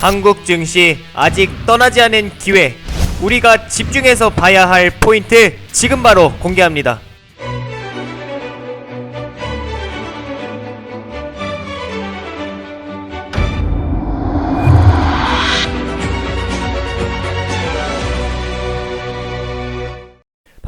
한국 증시 아직 떠나지 않은 기회. 우리가 집중해서 봐야 할 포인트 지금 바로 공개합니다.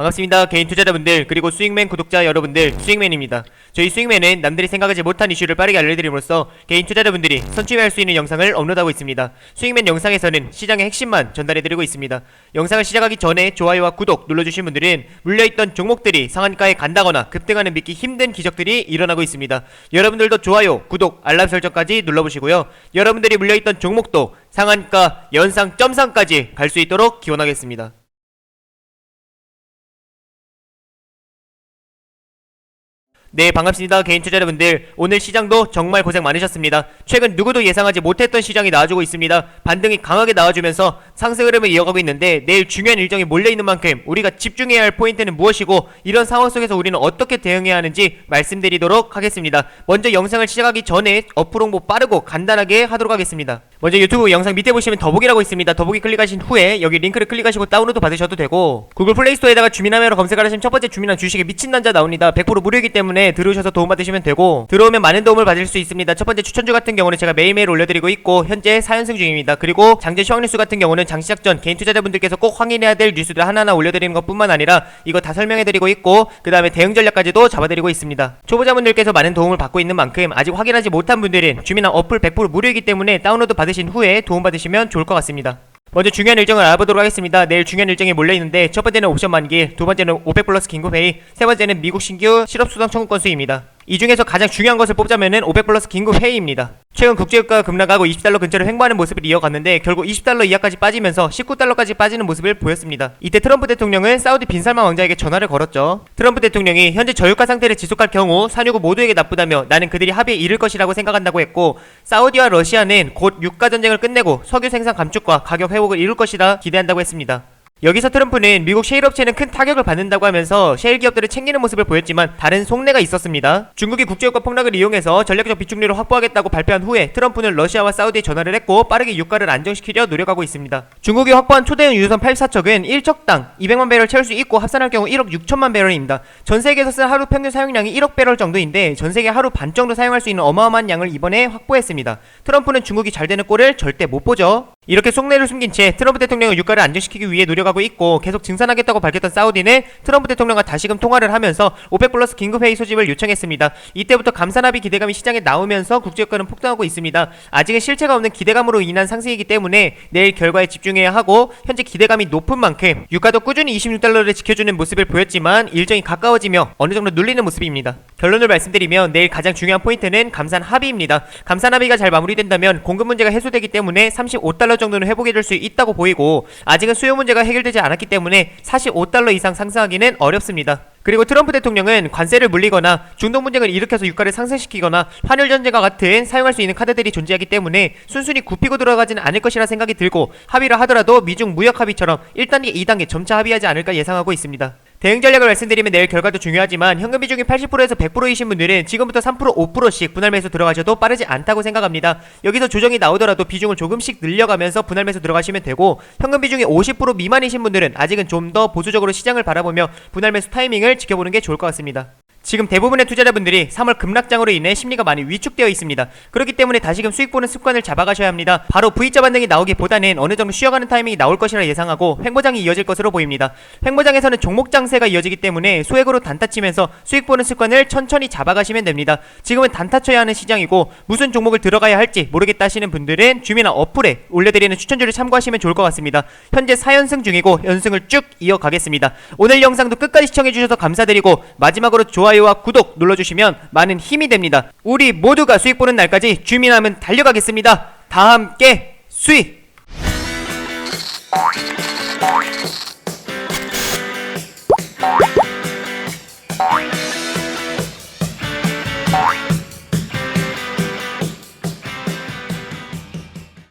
반갑습니다. 개인 투자자분들 그리고 스윙맨 구독자 여러분들 스윙맨입니다. 저희 스윙맨은 남들이 생각하지 못한 이슈를 빠르게 알려드림으로써 개인 투자자분들이 선취할 수 있는 영상을 업로드하고 있습니다. 스윙맨 영상에서는 시장의 핵심만 전달해드리고 있습니다. 영상을 시작하기 전에 좋아요와 구독 눌러주신 분들은 물려있던 종목들이 상한가에 간다거나 급등하는 믿기 힘든 기적들이 일어나고 있습니다. 여러분들도 좋아요, 구독, 알람 설정까지 눌러보시고요. 여러분들이 물려있던 종목도 상한가, 연상, 점상까지 갈 수 있도록 기원하겠습니다. 네 반갑습니다 개인 투자자분들. 오늘 시장도 정말 고생 많으셨습니다. 최근 누구도 예상하지 못했던 시장이 나와주고 있습니다. 반등이 강하게 나와주면서 상승 흐름을 이어가고 있는데 내일 중요한 일정이 몰려있는 만큼 우리가 집중해야 할 포인트는 무엇이고 이런 상황 속에서 우리는 어떻게 대응해야 하는지 말씀드리도록 하겠습니다. 먼저 영상을 시작하기 전에 어플 홍보 빠르고 간단하게 하도록 하겠습니다 먼저 유튜브 영상 밑에 보시면 더보기라고 있습니다. 더보기 클릭하신 후에 여기 링크를 클릭하시고 다운로드 받으셔도 되고 구글 플레이스토어에다가 주민함으로 검색을 하시면 첫 번째 주민함 주식에 미친 남자 나옵니다. 100% 무료이기 때문에 들어오셔서 도움받으시면 되고 들어오면 많은 도움을 받을 수 있습니다. 첫 번째 추천주 같은 경우는 제가 매일매일 올려드리고 있고 현재 4연승 중입니다. 그리고 장제 시황 뉴스 같은 경우는 장 시작 전 개인 투자자분들께서 꼭 확인해야 될 뉴스들 하나하나 올려드리는 것 뿐만 아니라 이거 다 설명해드리고 있고 그 다음에 대응 전략까지도 잡아드리고 있습니다. 초보자분들께서 많은 도움을 받고 있는 만큼 아직 확인하지 못한 분들은 주민함 어플 100% 무료이기 때문에 다운로드 받으 신 후에 도움받으시면 좋을 것 같습니다 먼저 중요한 일정을 알아보도록 하겠습니다. 내일 중요한 일정이 몰려있는데 첫 번째는 옵션 만기, 두 번째는 500 플러스 긴급 회의, 세 번째는 미국 신규 실업수당 청구 건수입니다. 이 중에서 가장 중요한 것을 뽑자면은 500 플러스 긴급 회의입니다. 최근 국제유가가 급락하고 20달러 근처를 횡보하는 모습을 이어갔는데 결국 20달러 이하까지 빠지면서 19달러까지 빠지는 모습을 보였습니다. 이때 트럼프 대통령은 사우디 빈살만 왕자에게 전화를 걸었죠. 트럼프 대통령이 현재 저유가 상태를 지속할 경우 산유국 모두에게 나쁘다며 나는 그들이 합의에 이를 것이라고 생각한다고 했고 사우디와 러시아는 곧 유가 전쟁을 끝내고 석유 생산 감축과 가격 회복을 이룰 것이라 기대한다고 했습니다. 여기서 트럼프는 미국 셰일 업체는 큰 타격을 받는다고 하면서 셰일 기업들을 챙기는 모습을 보였지만 다른 속내가 있었습니다. 중국이 국제유가 폭락을 이용해서 전략적 비축률을 확보하겠다고 발표한 후에 트럼프는 러시아와 사우디에 전화를 했고 빠르게 유가를 안정시키려 노력하고 있습니다. 중국이 확보한 초대형 유선 84척은 1척당 200만 배럴 채울 수 있고 합산할 경우 1억 6천만 배럴입니다. 전 세계에서 쓴 하루 평균 사용량이 1억 배럴 정도인데 전 세계 하루 반 정도 사용할 수 있는 어마어마한 양을 이번에 확보했습니다. 트럼프는 중국이 잘 되는 꼴을 절대 못 보죠. 이렇게 속내를 숨긴 채 트럼프 대통령은 유가를 안정시키기 위해 노력하고 있고 계속 증산하겠다고 밝혔던 사우디는 트럼프 대통령과 다시금 통화를 하면서 500 플러스 긴급회의 소집을 요청했습니다. 이때부터 감산합의 기대감이 시장에 나오면서 국제유가는 폭등하고 있습니다. 아직은 실체가 없는 기대감으로 인한 상승이기 때문에 내일 결과에 집중해야 하고 현재 기대감이 높은 만큼 유가도 꾸준히 26달러를 지켜주는 모습을 보였지만 일정이 가까워지며 어느 정도 눌리는 모습입니다. 결론을 말씀드리면 내일 가장 중요한 포인트는 감산 합의입니다. 감산 합의가 잘 마무리된다면 공급 문제가 해소되기 때문에 35달러 정도는 회복이 될수 있다고 보이고 아직은 수요 문제가 해결되지 않았기 때문에 45달러 이상 상승하기는 어렵습니다. 그리고 트럼프 대통령은 관세를 물리거나 중동 분쟁을 일으켜서 유가를 상승시키거나 환율 전쟁과 같은 사용할 수 있는 카드들이 존재하기 때문에 순순히 굽히고 들어가지는 않을 것이라 생각이 들고 합의를 하더라도 미중 무역 합의처럼 1단계, 2단계 점차 합의하지 않을까 예상하고 있습니다. 대응 전략을 말씀드리면 내일 결과도 중요하지만 현금 비중이 80%에서 100%이신 분들은 지금부터 3% 5%씩 분할 매수 들어가셔도 빠르지 않다고 생각합니다. 여기서 조정이 나오더라도 비중을 조금씩 늘려가면서 분할 매수 들어가시면 되고 현금 비중이 50% 미만이신 분들은 아직은 좀 더 보수적으로 시장을 바라보며 분할 매수 타이밍을 지켜보는 게 좋을 것 같습니다. 지금 대부분의 투자자분들이 3월 급락장으로 인해 심리가 많이 위축되어 있습니다. 그렇기 때문에 다시금 수익 보는 습관을 잡아가셔야 합니다. 바로 V자 반등이 나오기보다는 어느 정도 쉬어가는 타이밍이 나올 것이라 예상하고 횡보장이 이어질 것으로 보입니다. 횡보장에서는 종목 장세가 이어지기 때문에 소액으로 단타 치면서 수익 보는 습관을 천천히 잡아가시면 됩니다. 지금은 단타 쳐야 하는 시장이고 무슨 종목을 들어가야 할지 모르겠다 하시는 분들은 주민나 어플에 올려드리는 추천주를 참고하시면 좋을 것 같습니다. 현재 4연승 중이고 연승을 쭉 이어가겠습니다. 오늘 영상도 끝까지 시청해주셔서 감사드리고 마지막으로 좋아요와 구독 눌러주시면 많은 힘이 됩니다. 우리 모두가 수익 보는 날까지 주민하면 달려가겠습니다. 다 함께 수익!